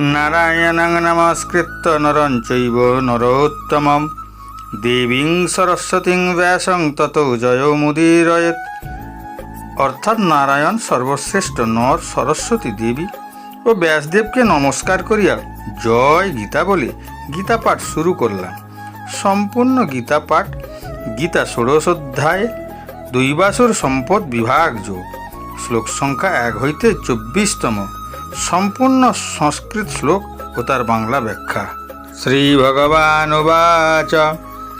নারায়ণং নমস্কৃত্য নরং চৈব নরোত্তমম। দেবীং সরস্বতীং ব্যাসং তত জয়মুদীরয়েত অর্থাৎ নারায়ণ সর্বশ্রেষ্ঠ নর সরস্বতী দেবী ও ব্যাসদেবকে নমস্কার করিয়া জয় গীতা বলে গীতা পাঠ শুরু করলাম। সম্পূর্ণ গীতা পাঠ গীতা ষোড়শ অধ্যায়ে দৈবাসুর সম্পদ বিভাগ যোগ। শ্লোক সংখ্যা এক হইতে চব্বিশতম। সম্পূর্ণ সংস্কৃত শ্লোক ও তার বাংলা ব্যাখ্যা শ্রী ভগবান উবাচ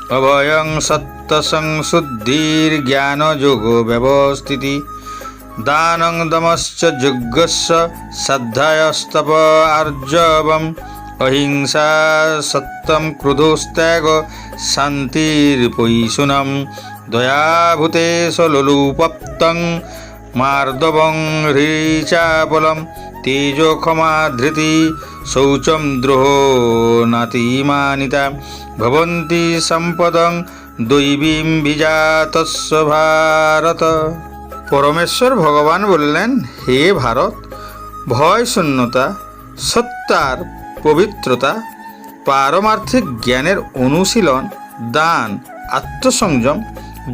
অভয়ং সত্য সংশুদ্ধির্জ্ঞান যোগ ব্যবস্থিতি দানং দমশ্চ যজ্ঞস্য শ্রদ্ধয়স্তপ আর্জবম অহিংসা সত্যম ক্রোধস্ত্যাগ শান্তির্পৈশুনম দয়াভূতে সলুপপ্তং মার্দবং হ্রীচাবলম ক্ষমা ধৃতি শৌচম দ্রোহ নাতিমানিতা ভবন্তি সম্পদং দৈবীম বিজাতস্য ভারত পরমেশ্বর ভগবান বললেন হে ভারত ভয় শূন্যতা সত্যার পবিত্রতা পারমার্থিক জ্ঞানের অনুশীলন, দান, আত্মসংযম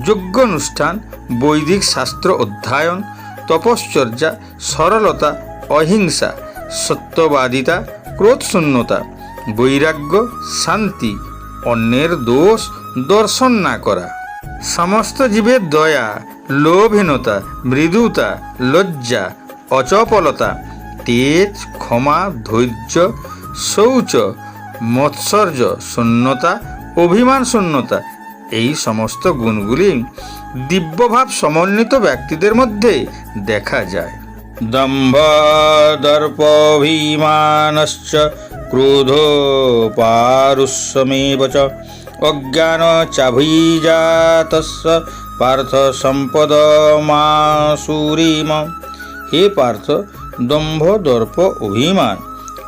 যোগ্য যজ্ঞানুষ্ঠান বৈদিক শাস্ত্র অধ্যয়ন, তপশ্চর্যা, সরলতা অহিংসা, সত্যবাদিতা, ক্রোধশূন্যতা, বৈরাগ্য, শান্তি, অন্যের দোষ দর্শন না করা। সমস্ত জীবের দয়া, লোভহীনতা, মৃদুতা, লজ্জা, অচপলতা, তেজ, ক্ষমা, ধৈর্য, শৌচ, মৎসর্য, শূন্যতা, অভিমান শূন্যতা, এই সমস্ত গুণগুলি দিব্যভাব সমন্বিত ব্যক্তিদের মধ্যে দেখা যায়। দম্ভ দর্পভিমানশ্চ ক্রোধ পারুষ্যমেব চ অজ্ঞান চাভিজাতস্য পার্থ সম্পদ মাসুরিম হে পার্থ দম্ভ দর্প অভিমান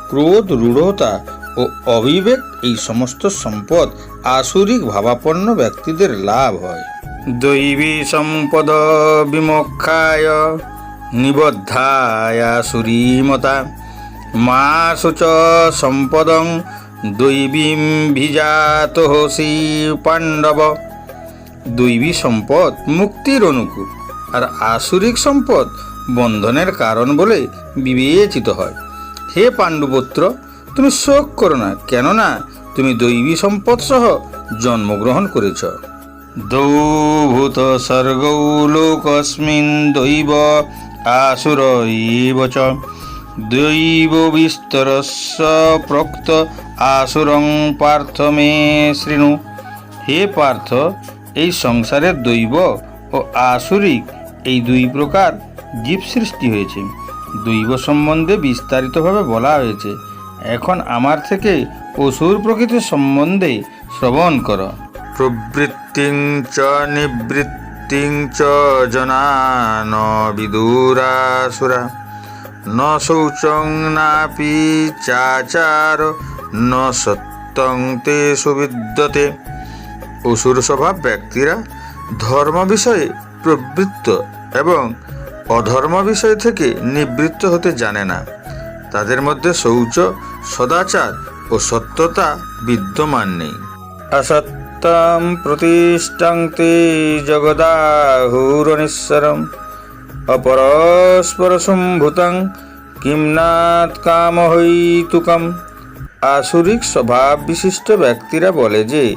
ক্রোধ রূঢ়তা ও অবিবেক এই সমস্ত সম্পদ আসুরিক ভাবাপন্ন ব্যক্তিদের লাভ হয় দৈবী সম্পদ বিমোক্ষায় নিবদ্ধায় সুরীমতা। মা শুচ সম্পদং দৈবীম ভিজাত হসি পাণ্ডব। দৈবী সম্পদ মুক্তির অনুকূল, আর আসুরিক সম্পদ বন্ধনের কারণ বলে বিবেচিত হয়। হে পাণ্ডুপুত্র, তুমি শোক করো না, কেননা তুমি দৈবী সম্পদ সহ জন্মগ্রহণ করেছ। দৌভূত স্বর্গৌ লোকস্মিন দৈব আসুর ইব চ দৈব বিস্তরস্য প্রক্ত আসুরং পার্থ মে শৃণু হে পার্থ, এই সংসারের দৈব ও আসুরিক এই দুই প্রকার জীব সৃষ্টি হয়েছে। দৈব সম্বন্ধে বিস্তারিতভাবে বলা হয়েছে। এখন আমার থেকে অসুর প্রকৃতির সম্বন্ধে শ্রবণ কর। প্রবৃত্তিং নিবৃত্তিং চ জনান বিদুরাসুরা। ন শৌচং নাপি চাচার, ন সত্যং তে সুবিদ্যতে অসুর স্বভাব ব্যক্তিরা ধর্ম বিষয়ে প্রবৃত্ত এবং অধর্ম বিষয় থেকে নিবৃত্ত হতে জানে না। তাদের মধ্যে শৌচ, সদাচার ও সত্যতা বিদ্যমান নেই। অসত্যম প্রতিষ্ঠাং তে জগদাহুরনিশ্বরম অপরস্পর সম্ভূতং কিমনাথ কাম হৈতুকম আসুরিক স্বভাব বিশিষ্ট ব্যক্তিরা বলে যে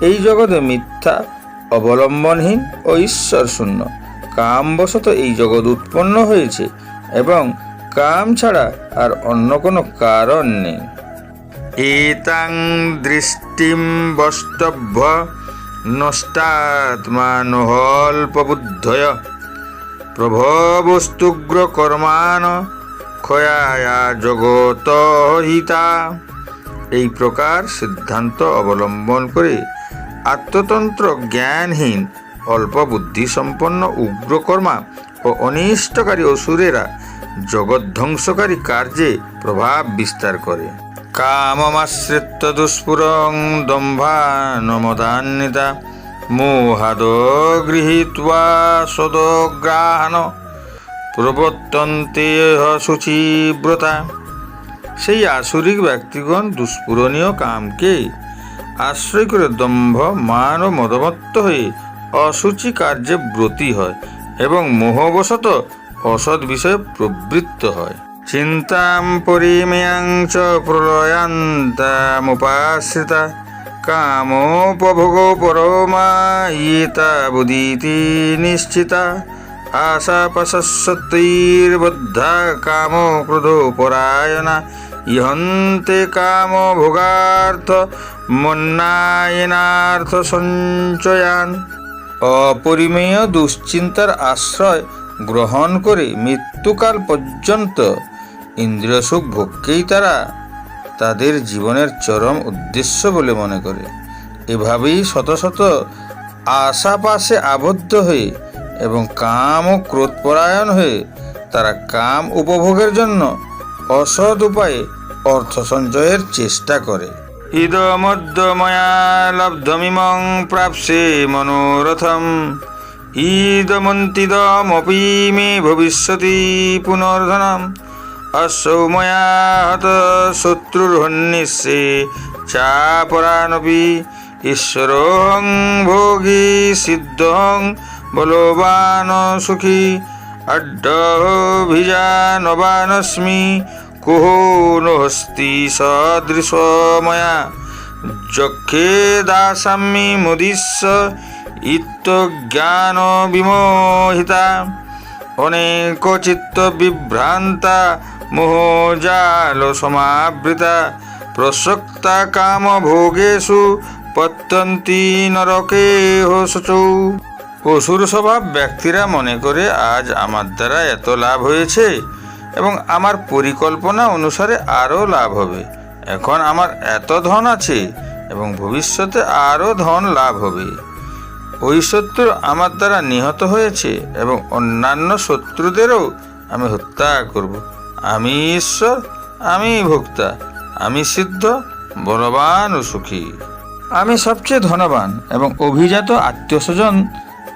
এই জগতে মিথ্যা অবলম্বনহীন ও ঈশ্বর শূন্য কামবশত এই জগৎ উৎপন্ন হয়েছে এবং কাম ছাড়া আর অন্য কোনো কারণ নেই এতাং দৃষ্টিম বষ্টভ্য নষ্টাত্মানুহল্পবুদ্ধয় প্রভবস্তুগ্র কর্মান ক্ষয়ায়া জগত হিতা এই প্রকার সিদ্ধান্ত অবলম্বন করে আত্মতন্ত্র জ্ঞানহীন অল্প বুদ্ধিসম্পন্ন উগ্রকর্মা ও অনিষ্টকারী অসুরেরা জগৎধ্বংসকারী কার্যে প্রভাব বিস্তার করে। কামমাশ্রিত দুষ্পুরং দম্ভানমদান্বিতা মোহাদ গৃহীত্বা সদগ্রাহন প্রবর্তন্তে শুচিব্রতা সেই আসরিক ব্যক্তিগণ দুষ্পূরণীয় কামকে আশ্রয় করে দম্ভ, মান ও মদমত্ত হয়ে অসুচি কার্যে ব্রতী হয় এবং মোহবশত অসৎ বিষয়ে প্রবৃত্ত হয়। চিন্তাম পরিমেয়াং চ প্রলয়ান্তামুপাশ্রিতা। কামোপভোগ পরমায়িতা বুদিতি নিশ্চিতা। আশাপশস্বতৈর্বদ্ধা কাম ক্রোধ পরায়ণা। ইহন্তে কাম ভোগার্থ মন্নায়নার্থ সঞ্চয়ান। অপরিমেয় দুশ্চিন্তার আশ্রয় গ্রহণ করে মৃত্যুকাল পর্যন্ত ইন্দ্রিয় সুখ ভোগকেই তারা তাদের জীবনের চরম উদ্দেশ্য বলে মনে করে। এভাবেই শত শত আশাপাশে আবদ্ধ হয়ে এবং কাম ও ক্রোধপরায়ণ হয়ে তারা কাম উপভোগের জন্য অসৎ উপায়ে অর্থ সঞ্চয়ের চেষ্টা করে। ইদমদ্যময়া লব্ধমিমং প্রাপ্সে মনোরথম। ইদমন্তিদমপি মে ভবিষ্যতি পুনর্ধনম। অসৌ ময়া হত শত্রুর্হন্নিষ্যে চাপরানপি ঈশ্বরং ভোগী সিদ্ধং বলবান সুখী অড্ডভিজানবানস্মি কুহো নহস্তি সদৃশ ময়া যক্ষে দাসাম্মি মুদিস্য ইত্যজ্ঞান বিমোহিতা। অনেক চিত্ত বিভ্রান্তা মোহজাল সমাবৃতা প্রসক্তা কাম ভোগেষু পত্যন্তি নরকে অসুর স্বভাব ব্যক্তিরা মনে করে আজ আমার দ্বারা এত লাভ হয়েছে এবং আমার পরিকল্পনা অনুসারে আরও লাভ হবে। এখন আমার এত ধন আছে এবং ভবিষ্যতে আরও ধন লাভ হবে। ওই শত্রু আমার দ্বারা নিহত হয়েছে এবং অন্যান্য শত্রুদেরও আমি হত্যা করব। আমি ঈশ্বর, আমি ভোক্তা, আমি সিদ্ধ বলবান ও সুখী। আমি সবচেয়ে ধনবান এবং অভিজাত আত্মীয় স্বজন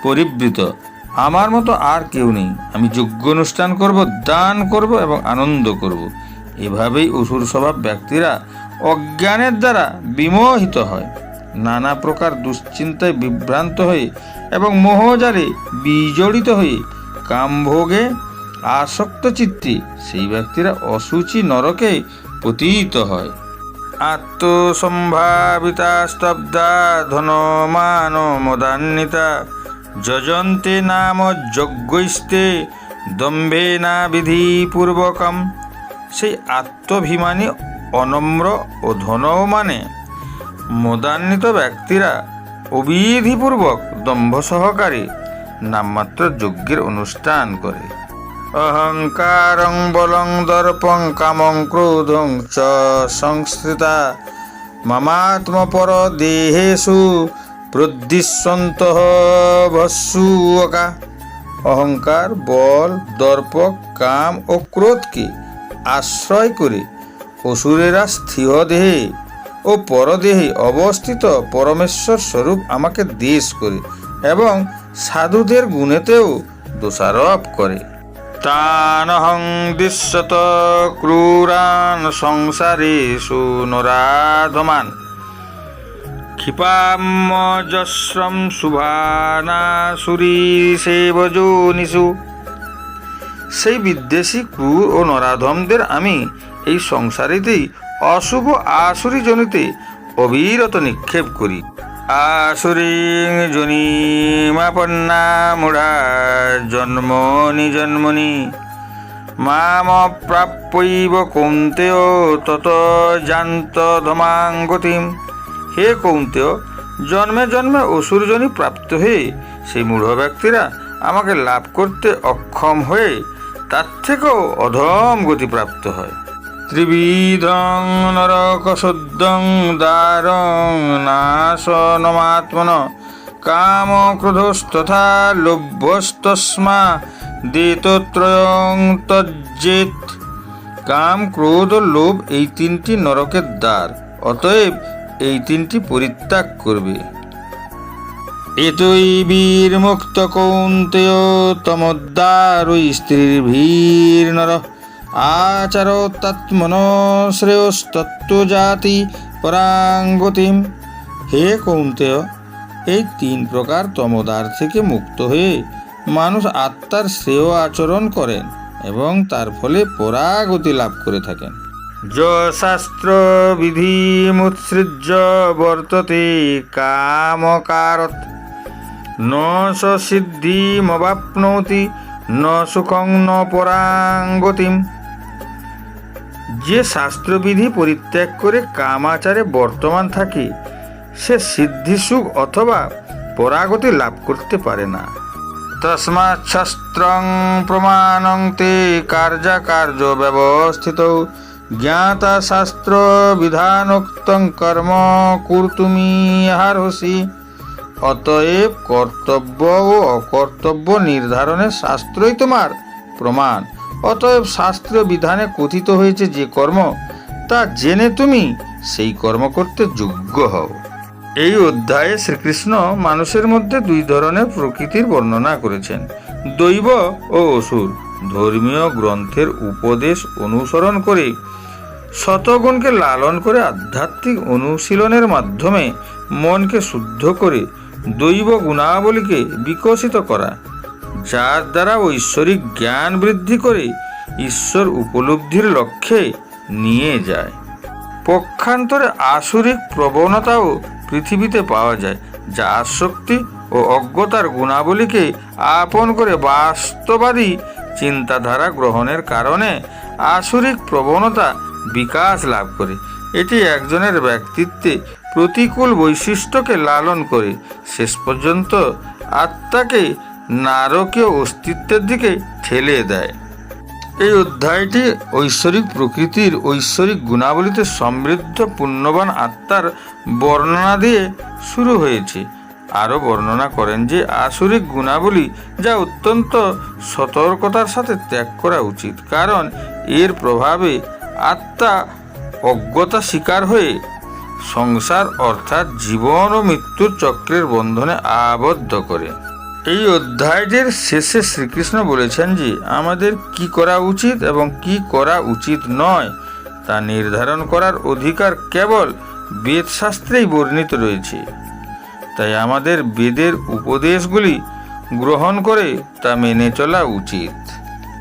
পরিবৃত। আমার মতো আর কেউ নেই। আমি যোগ্য অনুষ্ঠান করব, দান করব এবং আনন্দ করব। এভাবেই অসুর স্বভাব ব্যক্তিরা অজ্ঞানের দ্বারা বিমোহিত হয়। নানা প্রকার দুশ্চিন্তায় বিভ্রান্ত হয়ে এবং মোহজালে বিজড়িত হয়ে কামভোগে আসক্ত চিত্তে, সেই ব্যক্তিরা অসুচি নরকে পতিত হয়। আত্মসম্ভাবিতা স্তব্ধা ধনমান মদান্বিতা, যজন্তে নাম যজ্ঞৈস্তে দম্ভে না বিধিপূর্বকম। সেই আত্মভিমানী অনম্র ও ধনমানে মদান্বিত ব্যক্তিরা অবিধিপূর্বক দম্ভ সহকারে নামমাত্র যজ্ঞের অনুষ্ঠান করে। অহংকারং বলং দর্পং কামং ক্রোধং চ সংস্থিতা। মমাত্মপর দেহেষু প্রদ্দিশ্বন্ত ভস্যুকা অহংকার, বল দর্প কাম ও ক্রোধকে আশ্রয় করে অসুরেরা স্থির দেহে ও পরদেহে অবস্থিত পরমেশ্বর স্বরূপ আমাকে দেশ করে এবং সাধুদের গুণেতেও দোষারোপ করে। তানহং দৃশ্যত ক্রূরান সংসারেষু নরাধমান শুভানাসুরী সেবযোনিষু সেই বিদ্বেষী ক্রূর ও নরাধমদের আমি এই সংসারেতেই অশুভ আসুরি জনিতে অবিরত নিক্ষেপ করি। আসুরি জনিমাপন্না মূঢ়া জন্মনি জন্মনি। মাম প্রাপ্যৈব কৌন্তেয় তত জান্ত ধমাং গতিম হে কৌন্তেয়, জন্মে জন্মে অসুরজনী প্রাপ্ত হয়ে সেই মূঢ় ব্যক্তিরা আমাকে লাভ করতে অক্ষম হয়ে তার থেকেও অধম গতি প্রাপ্ত হয়। ত্রিবিধং নরক শুদ্ধং দারং নাশনমাত্মন কাম ক্রোধস্তথা লোভ্যস্তস্মা দেতত্রয়ং তজ্জেত কাম, ক্রোধ, লোভ এই তিনটি নরকের দ্বার, অতএব এই তিনটি পরিত্যাগ করবে। এতই বীর মুক্ত কৌন্তেয় তমদ্দারই স্ত্রীর ভীর নর শ্রেয়স্তত্ত্বজাতি পরাঙ্গতিম। হে কৌন্তেয়, এই তিন প্রকার তমদার থেকে মুক্ত হয়ে মানুষ আত্মার শ্রেয় আচরণ করেন এবং তার ফলে পরাগতি লাভ করে থাকেন। য শাস্ত্র বিধিমুৎসৃজ্য বর্ততে কামকারত। ন সিদ্ধিমবাপ্নোতি ন সুখং, ন পরাঙ্গতিম। যে শাস্ত্রবিধি পরিত্যাগ করে কামাচারে বর্তমান থাকে, সে সিদ্ধিসুখ অথবা পরাগতি লাভ করতে পারে না। তস্মাৎ শাস্ত্রং প্রমাণং তে কার্যকার্য ব্যবস্থিত। জ্ঞাতা শাস্ত্র বিধানোক্তং কর্ম কুর্তুমি হারসি অতএব কর্তব্য ও অকর্তব্য নির্ধারণে শাস্ত্রই তোমার প্রমাণ। অতএব শাস্ত্রীয় বিধানে কথিত হয়েছে যে কর্ম, তা জেনে তুমি সেই কর্ম করতে যোগ্য হও। এই অধ্যায়ে শ্রীকৃষ্ণ মানুষের মধ্যে দুই ধরনের প্রকৃতির বর্ণনা করেছেন। দৈব ও অসুর, ধর্মীয় গ্রন্থের উপদেশ অনুসরণ করে শতগুণকে লালন করে আধ্যাত্মিক অনুশীলনের মাধ্যমে মনকে শুদ্ধ করে দৈব গুণাবলীকে বিকশিত করা। যার দ্বারা ঐশ্বরিক জ্ঞান বৃদ্ধি করে ঈশ্বর উপলব্ধির লক্ষ্যে নিয়ে যায়। পক্ষান্তরে আসরিক প্রবণতাও পৃথিবীতে পাওয়া যায় যা আসক্তি ও অজ্ঞতার গুণাবলীকে আপন করে বাস্তবাদী চিন্তাধারা গ্রহণের কারণে আসরিক প্রবণতা বিকাশ লাভ করে। এটি একজনের ব্যক্তিত্বে প্রতিকূল বৈশিষ্ট্যকে লালন করে। শেষ পর্যন্ত আত্মাকে নারকীয় অস্তিত্বের দিকে ঠেলে দেয়। এই অধ্যায়টি ঐশ্বরিক প্রকৃতির ঐশ্বরিক গুণাবলীতে সমৃদ্ধ পুণ্যবান আত্মার বর্ণনা দিয়ে শুরু হয়েছে। আরও বর্ণনা করেন যে আসরিক গুণাবলী যা অত্যন্ত সতর্কতার সাথে ত্যাগ করা উচিত, কারণ এর প্রভাবে আত্মা অজ্ঞতা শিকার হয়ে সংসার অর্থাৎ জীবন ও মৃত্যুর চক্রের বন্ধনে আবদ্ধ করে। এই অধ্যায়টির শেষে শ্রীকৃষ্ণ বলেছেন যে, আমাদের কি করা উচিত এবং কি করা উচিত নয়, তা নির্ধারণ করার অধিকার কেবল বেদশাস্ত্রেই বর্ণিত রয়েছে। তাই আমাদের বেদের উপদেশগুলি গ্রহণ করে তা মেনে চলা উচিত।